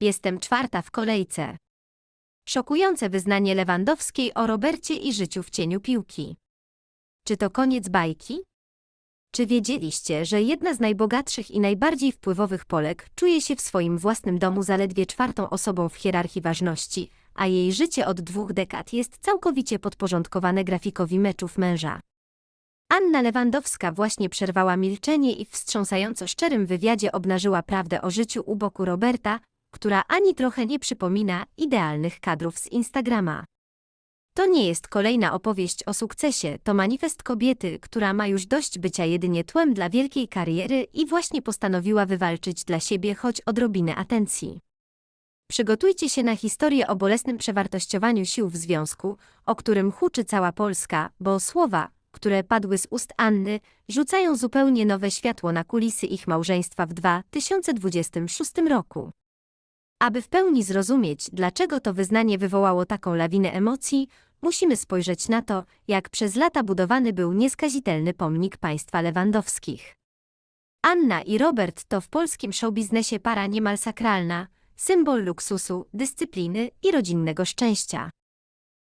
Jestem czwarta w kolejce. Szokujące wyznanie Lewandowskiej o Robercie i życiu w cieniu piłki. Czy to koniec bajki? Czy wiedzieliście, że jedna z najbogatszych i najbardziej wpływowych Polek czuje się w swoim własnym domu zaledwie czwartą osobą w hierarchii ważności, a jej życie od dwóch dekad jest całkowicie podporządkowane grafikowi meczów męża? Anna Lewandowska właśnie przerwała milczenie i w wstrząsająco szczerym wywiadzie obnażyła prawdę o życiu u boku Roberta, która ani trochę nie przypomina idealnych kadrów z Instagrama. To nie jest kolejna opowieść o sukcesie, to manifest kobiety, która ma już dość bycia jedynie tłem dla wielkiej kariery i właśnie postanowiła wywalczyć dla siebie choć odrobinę atencji. Przygotujcie się na historię o bolesnym przewartościowaniu sił w związku, o którym huczy cała Polska, bo słowa, które padły z ust Anny, rzucają zupełnie nowe światło na kulisy ich małżeństwa w 2026 roku. Aby w pełni zrozumieć, dlaczego to wyznanie wywołało taką lawinę emocji, musimy spojrzeć na to, jak przez lata budowany był nieskazitelny pomnik państwa Lewandowskich. Anna i Robert to w polskim showbiznesie para niemal sakralna, symbol luksusu, dyscypliny i rodzinnego szczęścia.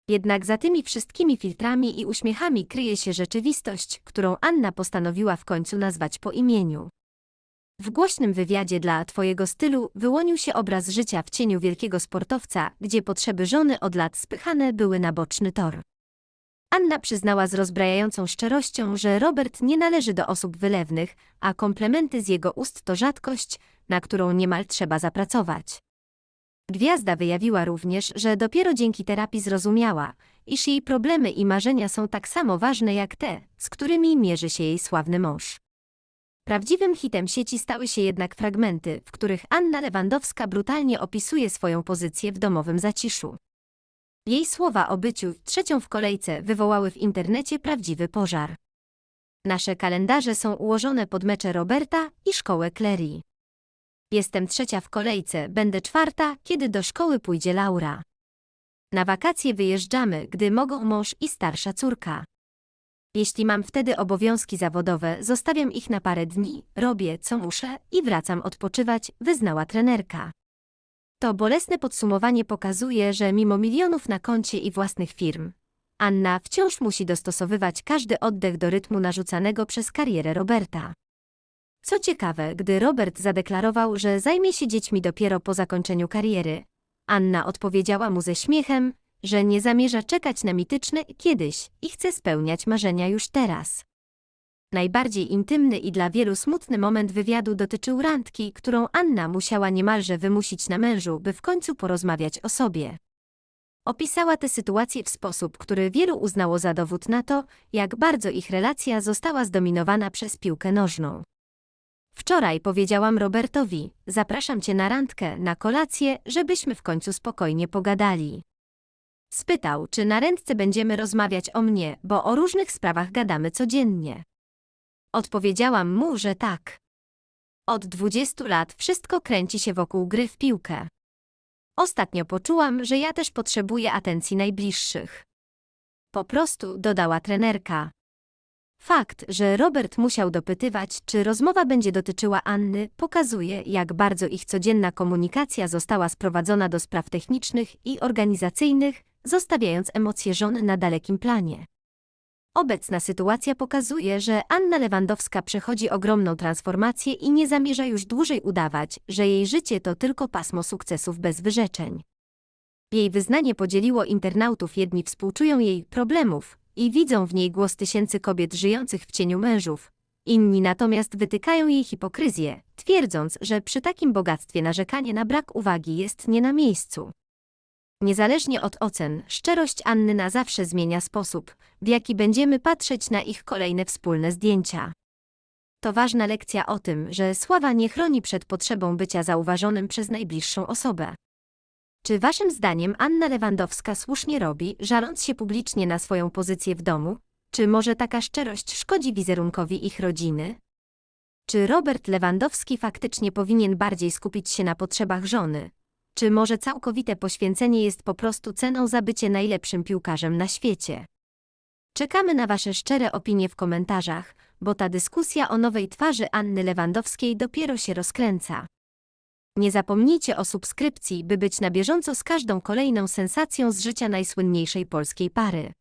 Jednak za tymi wszystkimi filtrami i uśmiechami kryje się rzeczywistość, którą Anna postanowiła w końcu nazwać po imieniu. W głośnym wywiadzie dla Twojego stylu wyłonił się obraz życia w cieniu wielkiego sportowca, gdzie potrzeby żony od lat spychane były na boczny tor. Anna przyznała z rozbrajającą szczerością, że Robert nie należy do osób wylewnych, a komplementy z jego ust to rzadkość, na którą niemal trzeba zapracować. Gwiazda wyjawiła również, że dopiero dzięki terapii zrozumiała, iż jej problemy i marzenia są tak samo ważne jak te, z którymi mierzy się jej sławny mąż. Prawdziwym hitem sieci stały się jednak fragmenty, w których Anna Lewandowska brutalnie opisuje swoją pozycję w domowym zaciszu. Jej słowa o byciu trzecią w kolejce wywołały w internecie prawdziwy pożar. Nasze kalendarze są ułożone pod mecze Roberta i szkołę Clary. Jestem trzecia w kolejce, będę czwarta, kiedy do szkoły pójdzie Laura. Na wakacje wyjeżdżamy, gdy mogą mąż i starsza córka. Jeśli mam wtedy obowiązki zawodowe, zostawiam ich na parę dni, robię co muszę i wracam odpoczywać, wyznała trenerka. To bolesne podsumowanie pokazuje, że mimo milionów na koncie i własnych firm, Anna wciąż musi dostosowywać każdy oddech do rytmu narzucanego przez karierę Roberta. Co ciekawe, gdy Robert zadeklarował, że zajmie się dziećmi dopiero po zakończeniu kariery, Anna odpowiedziała mu ze śmiechem, że nie zamierza czekać na mityczne kiedyś i chce spełniać marzenia już teraz. Najbardziej intymny i dla wielu smutny moment wywiadu dotyczył randki, którą Anna musiała niemalże wymusić na mężu, by w końcu porozmawiać o sobie. Opisała tę sytuację w sposób, który wielu uznało za dowód na to, jak bardzo ich relacja została zdominowana przez piłkę nożną. Wczoraj powiedziałam Robertowi, zapraszam cię na randkę, na kolację, żebyśmy w końcu spokojnie pogadali. Spytał, czy na ręce będziemy rozmawiać o mnie, bo o różnych sprawach gadamy codziennie. Odpowiedziałam mu, że tak. Od 20 lat wszystko kręci się wokół gry w piłkę. Ostatnio poczułam, że ja też potrzebuję atencji najbliższych. Po prostu, dodała trenerka. Fakt, że Robert musiał dopytywać, czy rozmowa będzie dotyczyła Anny, pokazuje, jak bardzo ich codzienna komunikacja została sprowadzona do spraw technicznych i organizacyjnych, zostawiając emocje żony na dalekim planie. Obecna sytuacja pokazuje, że Anna Lewandowska przechodzi ogromną transformację i nie zamierza już dłużej udawać, że jej życie to tylko pasmo sukcesów bez wyrzeczeń. Jej wyznanie podzieliło internautów, jedni współczują jej problemów i widzą w niej głos tysięcy kobiet żyjących w cieniu mężów. Inni natomiast wytykają jej hipokryzję, twierdząc, że przy takim bogactwie narzekanie na brak uwagi jest nie na miejscu. Niezależnie od ocen, szczerość Anny na zawsze zmienia sposób, w jaki będziemy patrzeć na ich kolejne wspólne zdjęcia. To ważna lekcja o tym, że sława nie chroni przed potrzebą bycia zauważonym przez najbliższą osobę. Czy waszym zdaniem Anna Lewandowska słusznie robi, żaląc się publicznie na swoją pozycję w domu? Czy może taka szczerość szkodzi wizerunkowi ich rodziny? Czy Robert Lewandowski faktycznie powinien bardziej skupić się na potrzebach żony, czy może całkowite poświęcenie jest po prostu ceną za bycie najlepszym piłkarzem na świecie? Czekamy na Wasze szczere opinie w komentarzach, bo ta dyskusja o nowej twarzy Anny Lewandowskiej dopiero się rozkręca. Nie zapomnijcie o subskrypcji, by być na bieżąco z każdą kolejną sensacją z życia najsłynniejszej polskiej pary.